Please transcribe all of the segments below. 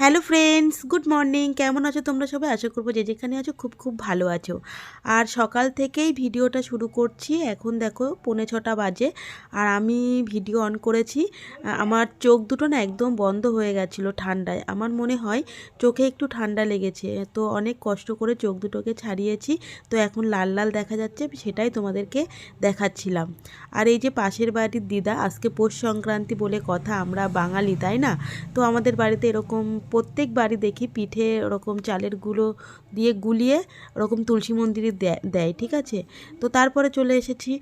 Hello friends, good morning. কেমন আছো তোমরা সবাই? আশা করব যে যেখানে আছো খুব খুব ভালো আছো। আর সকাল থেকেই ভিডিওটা শুরু করছি। এখন দেখো পৌনে ছটা বাজে আর আমি ভিডিও অন করেছি। আমার চোখ দুটো না একদম বন্ধ হয়ে গেছিল ঠান্ডায়। আমার মনে হয় চোখে একটু ঠান্ডা লেগেছে। তো অনেক কষ্ট করে চোখ দুটোকে ছাড়িয়েছি। তো এখন লাল লাল দেখা যাচ্ছে, সেটাই তোমাদেরকে দেখাচ্ছিলাম। আর এই যে পাশের বাড়ির দিদা, আজকে পৌষ সংক্রান্তি বলে কথা, আমরা বাঙালি, তাই না? তো আমাদের বাড়িতে এরকম প্রত্যেক বাড়ি দেখি পিঠে ওরকম চালের গুঁড়ো দিয়ে গুলিয়ে ওরকম তুলসী মন্দিরে দেয়, ঠিক আছে? তো তারপরে চলে এসেছি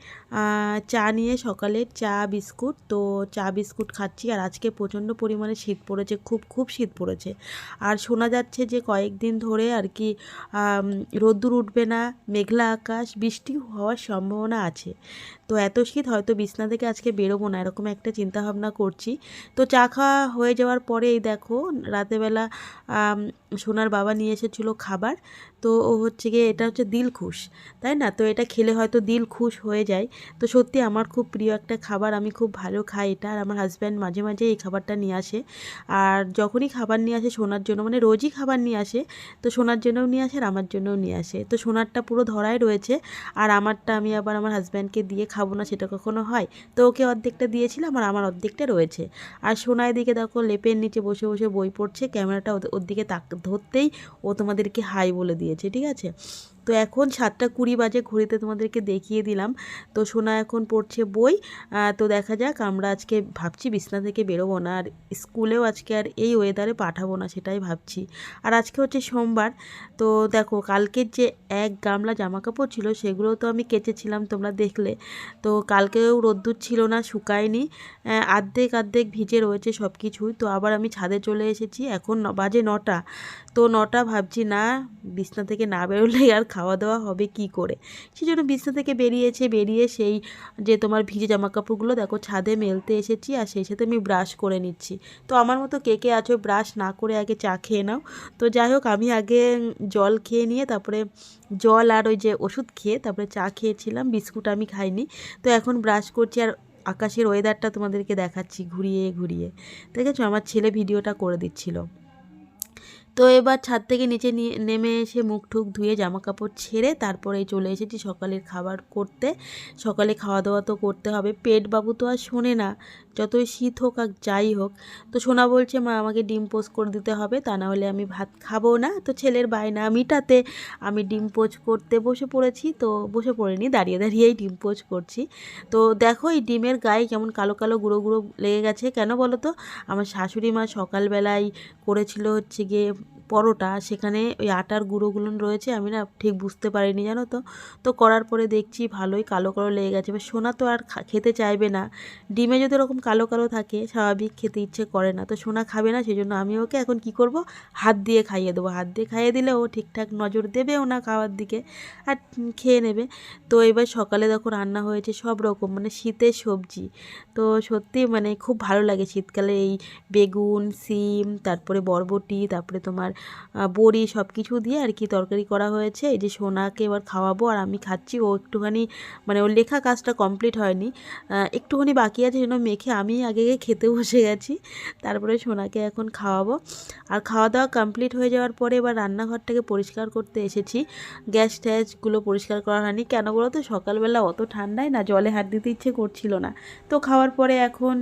চা নিয়ে সকালে চা, বিস্কুট। তো চা, বিস্কুট খাচ্ছি আর আজকে প্রচণ্ড পরিমাণে শীত পড়েছে, খুব খুব শীত পড়েছে। আর শোনা যাচ্ছে যে কয়েকদিন ধরে আর কি রোদ্দুর উঠবে না, মেঘলা আকাশ, বৃষ্টি হওয়ার সম্ভাবনা আছে। তো এত শীত হয়তো বিছনা থেকে আজকে বেরোবো না, এরকম একটা চিন্তা ভাবনা করছি। তো চা খাওয়া হয়ে যাওয়ার পরে এই দেখো রাতেবেলা সোনার বাবা নিয়ে এসেছিল খাবার। তো ও হচ্ছে গিয়ে, এটা হচ্ছে দিল খুশ, তাই না? তো এটা খেলে হয়তো দিল খুশ হয়ে যায়। তো সত্যি আমার খুব প্রিয় একটা খাবার, আমি খুব ভালো খাই এটা। আর আমার হাজব্যান্ড মাঝে মাঝে এই খাবারটা নিয়ে আসে। আর যখনই খাবার নিয়ে আসে সোনার জন্য মানে রোজই খাবার নিয়ে আসে, তো সোনার জন্যও নিয়ে আসে আর আমার জন্যও নিয়ে আসে। তো সোনারটা পুরো ধরাই রয়েছে। আর আমারটা আমি আবার আমার হাজব্যান্ডকে দিয়ে খাব না সেটা কখনো হয়? তো ওকে অর্ধেকটা দিয়েছিলাম আর আমার অর্ধেকটা রয়েছে। আর সোনায় দিকে দেখো লেপের নিচে বসে বসে বই পড়ছে। ক্যামেরাটা ওর দিকে তাক, ধরতেই ও তোমাদেরকে হাই বলে দিয়েছে, ঠিক আছে? তো এখন সাতটা কুড়ি বাজে ঘড়িতে তোমাদেরকে দেখিয়ে দিলাম। তো সোনা এখন পড়ছে বই। তো দেখা যাক, আমরা আজকে ভাবছি বিছনা থেকে বেরোবো না। আর স্কুলেও আজকে আর এই ওয়েদারে পাঠাবো না সেটাই ভাবছি। আর আজকে হচ্ছে সোমবার। তো দেখো, কালকের যে এক গামলা জামা কাপড় ছিল সেগুলো তো আমি কেচেছিলাম তোমরা দেখলে। তো কালকেও রোদ্দুর ছিল না, শুকায়নি। আর্ধেক আর্ধেক ভিজে রয়েছে সব কিছুই তো আবার আমি ছাদে চলে এসেছি। এখন বাজে নটা। তো নটা ভাবছি, না, বিছনা থেকে না বেরোলে আর খাওয়া দাওয়া হবে কি করে? সেই জন্য বিছনা থেকে বেরিয়েছে, বেরিয়ে সেই যে তোমার ভিজে জামা কাপড়গুলো দেখো ছাদে মেলতে এসেছি আর সেই সাথে আমি ব্রাশ করে নিচ্ছি। তো আমার মতো কে কে আছো, ব্রাশ না করে আগে চা খেয়ে নাও। তো যাই হোক, আমি আগে জল খেয়ে নিয়ে তারপরে জল আর ওই যে ওষুধ খেয়ে তারপরে চা খেয়েছিলাম, বিস্কুট আমি খাইনি। তো এখন ব্রাশ করছি আর আকাশের ওয়েদারটা তোমাদেরকে দেখাচ্ছি, ঘুরিয়ে ঘুরিয়ে। দেখেছ? আমার ছেলে ভিডিওটা করে দিচ্ছিল। তো এবার ছাদ থেকে নিচে নেমে এসে মুখ টুক ধুয়ে জামা কাপড় ছেড়ে তারপরে চলে এসেছি সকালের খাবার করতে। সকালে খাওয়া দাওয়া তো করতে হবে। পেট বাবু তো আর শোনে না। যতই শীত হোক আর যাই হোক। তো সোনা বলছে, মা, আমাকে ডিম পোস্ট করে দিতে হবে। তা না হলে আমি ভাত খাব না। তো ছেলের বায়না মিটাতে আমি ডিম পোচ করতে বসে পড়েছি। তো বসে পড়িনি, দাঁড়িয়ে দাঁড়িয়েই ডিম পোচ করছি। তো দেখো, এই ডিমের গায়ে কেমন কালো কালো গুঁড়ো গুঁড়ো লেগে গেছে। কেন বলো তো? আমার শাশুড়ি মা সকালবেলায় করেছিল হচ্ছে গিয়ে পরোটা, সেখানে ওই আটার গুঁড়োগুলো রয়েছে, আমি না ঠিক বুঝতে পারিনি, জানো তো? তো করার পরে দেখছি ভালোই কালো কালো লেগে গেছে। এবার সোনা তো আর খেতে চাইবে না। ডিমে যদি ওরকম কালো কালো থাকে, স্বাভাবিক খেতে ইচ্ছে করে না। তো সোনা খাবে না সেই জন্য আমি ওকে এখন কি করব? হাত দিয়ে খাইয়ে দেবো। হাত দিয়ে খাইয়ে দিলে ও ঠিকঠাক নজর দেবেও না খাওয়ার দিকে আর খেয়ে নেবে। তো এবার সকালে দেখো রান্না হয়েছে সব রকম মানে শীতের সবজি। তো সত্যি মানে খুব ভালো লাগে শীতকালে এই বেগুন, সিম, তারপরে বরবটি, তারপরে তোমার বড়ি সব কিছু দিয়ে আর কি তরকারি করা হয়েছে। এই যে সোনাকে এবার খাওয়াবো আর আমি খাচ্ছি। ও একটুখানি মানে ওর লেখা কাজটা কমপ্লিট হয়নি। একটুখানি বাকি আছে সেজন্য মেখে আমি আগে খেতে বসে গেছি। তারপরে সোনাকে এখন খাওয়াবো। আর খাওয়া দাওয়া কমপ্লিট হয়ে যাওয়ার পরে এবার রান্নাঘরটাকে পরিষ্কার করতে এসেছি। গ্যাস ট্যাসগুলো পরিষ্কার করা হয়নি। কেন বলো তো? সকালবেলা অত ঠান্ডায় না জলে হাত দিতে ইচ্ছে করছিল না। তো খাওয়ার পরে এখন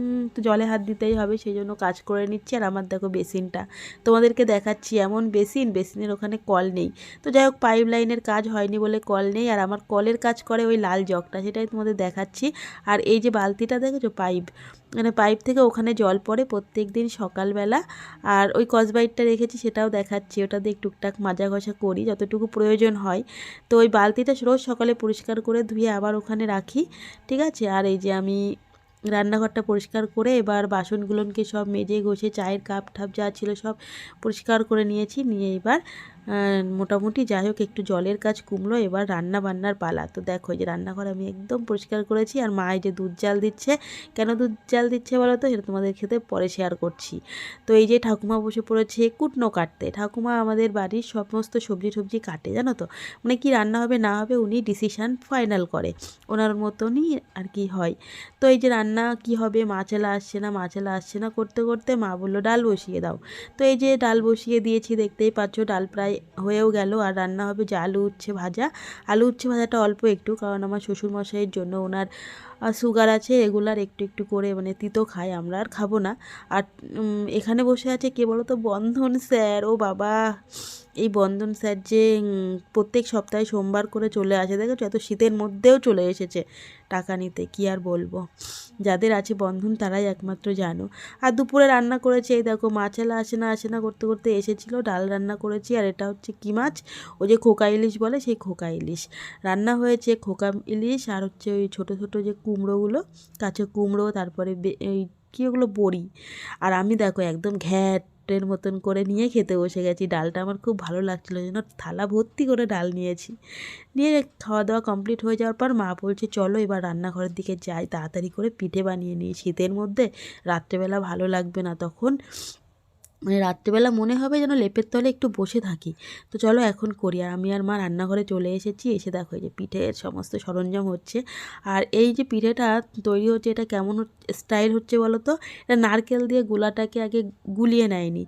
জলে হাত দিতেই হবে সেই জন্য কাজ করে নিচ্ছি। আর আমার দেখো বেসিনটা তোমাদেরকে দেখাচ্ছি এমন বেসিন, বেসিনের ওখানে কল নেই। তো যাই হোক পাইপ লাইনের কাজ হয়নি বলে কল নেই, আর আমার কলের কাজ করে ওই লাল জগটা, সেটাই তোমাদের দেখাচ্ছি। আর এই যে বালতিটা দেখেছ, পাইপ? মানে পাইপ থেকে ওখানে জল পড়ে প্রত্যেক দিন সকালবেলা। আর ওই কসবাইটটা রেখেছি, সেটাও দেখাচ্ছি। ওটা দিয়ে টুকটাক মাজা ঘষা করি, যতটুকু প্রয়োজন হয়। তো ওই বালতিটা রোজ সকালে পরিষ্কার করে ধুয়ে আবার ওখানে রাখি, ঠিক আছে? আর এই যে আমি রান্নাঘরটা পরিষ্কার করে এবার বাসনগুলোকে সব মেজে ঘষে চায়ের কাপ ঠাপ যা ছিল সব পরিষ্কার করে নিয়েছি। নিয়ে এবার মোটামুটি যাই হোক, একটু জলের কাজ কুমলো এবার রান্না বান্নার পালা। তো দেখো যে রান্নাঘর আমি একদম পরিষ্কার করেছি, আর মা যে দুধ জাল দিচ্ছে। কেন দুধ জাল দিচ্ছে বলো তো? সেটা তোমাদের খেতে পরে শেয়ার করছি। তো এই যে ঠাকুমা বসে পড়েছে কুটনো কাটতে। ঠাকুমা আমাদের বাড়ির সমস্ত সবজি টবজি কাটে, জানো তো? মানে কি রান্না হবে, না হবে, উনি ডিসিশান ফাইনাল করে। ওনার মতনই আর কি হয়। তো এই যে রান্না কি হবে মাছেলা আসছে না মাছেলা আসছে না করতে করতে মা বলল, ডাল বসিয়ে দাও। তো এই যে ডাল বসিয়ে দিয়েছি, দেখতেই পাচ্ছ, ডাল প্রায় হয়েও গেল। আর রান্না হবে যে আলু উচ্ছে ভাজা। আলু উচ্ছে ভাজাটা অল্প একটু, কারণ আমার শ্বশুরমশাইয়ের জন্য ওনার সুগার আছে, রেগুলার একটু একটু করে মানে তিতো খাই আমরা, আর খাব না। আর এখানে বসে আছে কে বলো তো বন্ধন স্যার, ও বাবা। এই বন্ধন স্যার যে প্রত্যেক সপ্তাহে সোমবার করে চলে আসে, দেখেছ? এত শীতের মধ্যেও চলে এসেছে টাকা নিতে, কি আর বলব? যাদের আছে বন্ধন তারাই একমাত্র জানো। আর দুপুরে রান্না করেছে, এই দেখো মাছেলা আসে না আসে না করতে করতে এসেছিল, ডাল রান্না করেছি, আর এটা হচ্ছে কি মাছ? ও যে খোকা ইলিশ বলে, সেই খোকা ইলিশ। রান্না হয়েছে খোকা ইলিশ, আর হচ্ছে ওই ছোটো ছোটো যে কুমড়োগুলো কাঁচা কুমড়ো, তারপরে এই কী ওগুলো, বড়ি। আর আমি দেখো একদম ঘ্যাটের মতন করে নিয়ে খেতে বসে গেছি। ডালটা আমার খুব ভালো লাগছিল, যেন থালা ভর্তি করে ডাল নিয়েছি। নিয়ে খাওয়া দাওয়া কমপ্লিট হয়ে যাওয়ার পর মা বলছে, চলো এবার রান্নাঘরের দিকে যাই, তাড়াতাড়ি করে পিঠে বানিয়ে নিই। শীতের মধ্যে রাত্রেবেলা ভালো লাগবে না তখন। মানে রাত্রেবেলা মনে হবে যেন লেপের তলে একটু বসে থাকি। তো চলো এখন করি। আর আমি আর মা রান্নাঘরে চলে এসেছি। এসে দেখো যে পিঠের সমস্ত সরঞ্জাম হচ্ছে। আর এই যে পিঠেটা তৈরি হচ্ছে, এটা কেমন স্টাইল হচ্ছে বলো তো? এটা নারকেল দিয়ে গুলাটাকে আগে গুলিয়ে নেয়নি।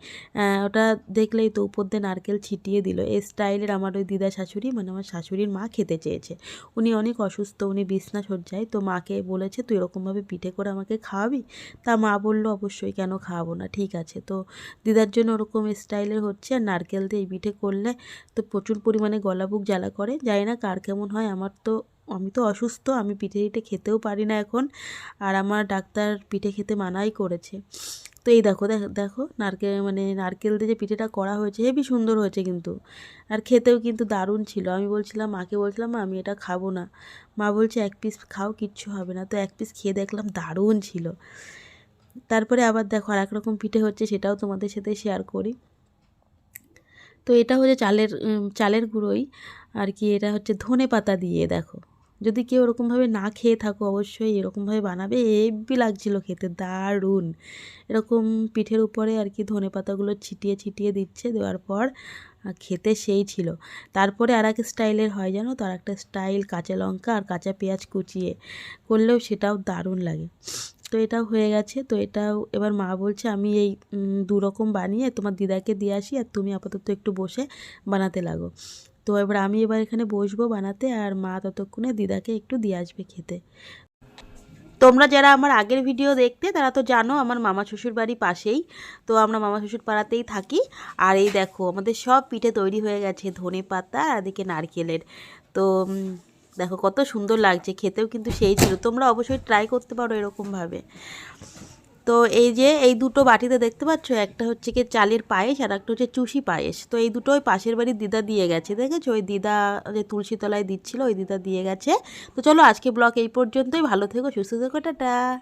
ওটা দেখলেই তো উপর দিয়ে নারকেল ছিটিয়ে দিল। এই স্টাইলের আমার ওই দিদা শাশুড়ি মানে আমার শাশুড়ির মা খেতে চেয়েছে। উনি অনেক অসুস্থ, উনি বিছনা সজ্জায়। তো মাকে বলেছে, তুই এরকমভাবে পিঠে করে আমাকে খাওয়াবি? তা মা বলল, অবশ্যই কেন খাওয়াবো না? ঠিক আছে। তো দিদার জন্য ওরকম স্টাইলের হচ্ছে, আর নারকেল দিয়ে এই পিঠে করলে তো প্রচুর পরিমাণে গলা বুক জ্বালা করে। জানি না কার কেমন হয়, আমার তো, আমি তো অসুস্থ, আমি পিঠে পিঠে খেতেও পারি না এখন, আর আমার ডাক্তার পিঠে খেতে মানাই করেছে। তো এই দেখো, দেখ- দেখো নারকেল মানে নারকেল দিয়ে যে পিঠেটা করা হয়েছে, হেবি সুন্দর হয়েছে কিন্তু। আর খেতেও কিন্তু দারুণ ছিল। আমি বলছিলাম, মাকে বলছিলাম, মা, আমি এটা খাব না। মা বলছে, এক পিস খাও, কিচ্ছু হবে না। তো এক পিস খেয়ে দেখলাম দারুণ ছিল। তারপরে আবার দেখো আর রকম পিঠে হচ্ছে সেটাও তোমাদের সাথে শেয়ার করি। তো এটা হচ্ছে চালের চালের গুঁড়োই। আর কি এটা হচ্ছে ধনে পাতা দিয়ে, দেখো। যদি কেউ ওরকমভাবে না খেয়ে থাকো, অবশ্যই এরকমভাবে বানাবে। হেব্বি লাগছিল খেতে, দারুণ। এরকম পিঠের উপরে আর কি ধনে পাতাগুলো ছিটিয়ে ছিটিয়ে দিচ্ছে, দেওয়ার পর খেতে সেই ছিল। তারপরে আর এক স্টাইলের হয় জানো তো আর একটা স্টাইল কাঁচা লঙ্কা আর কাঁচা পেঁয়াজ কুচিয়ে। করলেও সেটাও দারুণ লাগে। তো এটাও হয়ে গেছে। তো এটাও এবার মা বলছে, আমি এই দু রকম বানিয়ে তোমার দিদাকে দিয়ে আসি আর তুমি আপাতত একটু বসে বানাতে লাগো। তো এবার আমি এবার এখানে বসবো বানাতে আর মা ততক্ষণে দিদাকে একটু দিয়ে আসবে খেতে। তোমরা যারা আমার আগের ভিডিও দেখতে, তারা তো জানো আমার মামা শ্বশুর বাড়ি পাশেই। তো আমরা মামা শ্বশুর পাড়াতেই থাকি। আর এই দেখো, আমাদের সব পিঠে তৈরি হয়ে গেছে ধনে পাতা আর এদিকে নারকেলের। তো দেখো কত সুন্দর লাগছে, খেতেও কিন্তু সেই ছিল। তোমরা অবশ্যই ট্রাই করতে পারো এরকমভাবে। তো এই যে, এই দুটো বাটিতে দেখতে পাচ্ছ? একটা হচ্ছে কি চালের পায়েস আর একটা হচ্ছে চুষি পায়েস। তো এই দুটোই পাশের বাড়ির দিদা দিয়ে গেছে, দেখেছ? ওই দিদা যে তুলসী তলায় দিচ্ছিল, ওই দিদা দিয়ে গেছে। তো চলো আজকে ব্লগ এই পর্যন্তই। ভালো থেকো, সুস্থ থেকো, টাটা।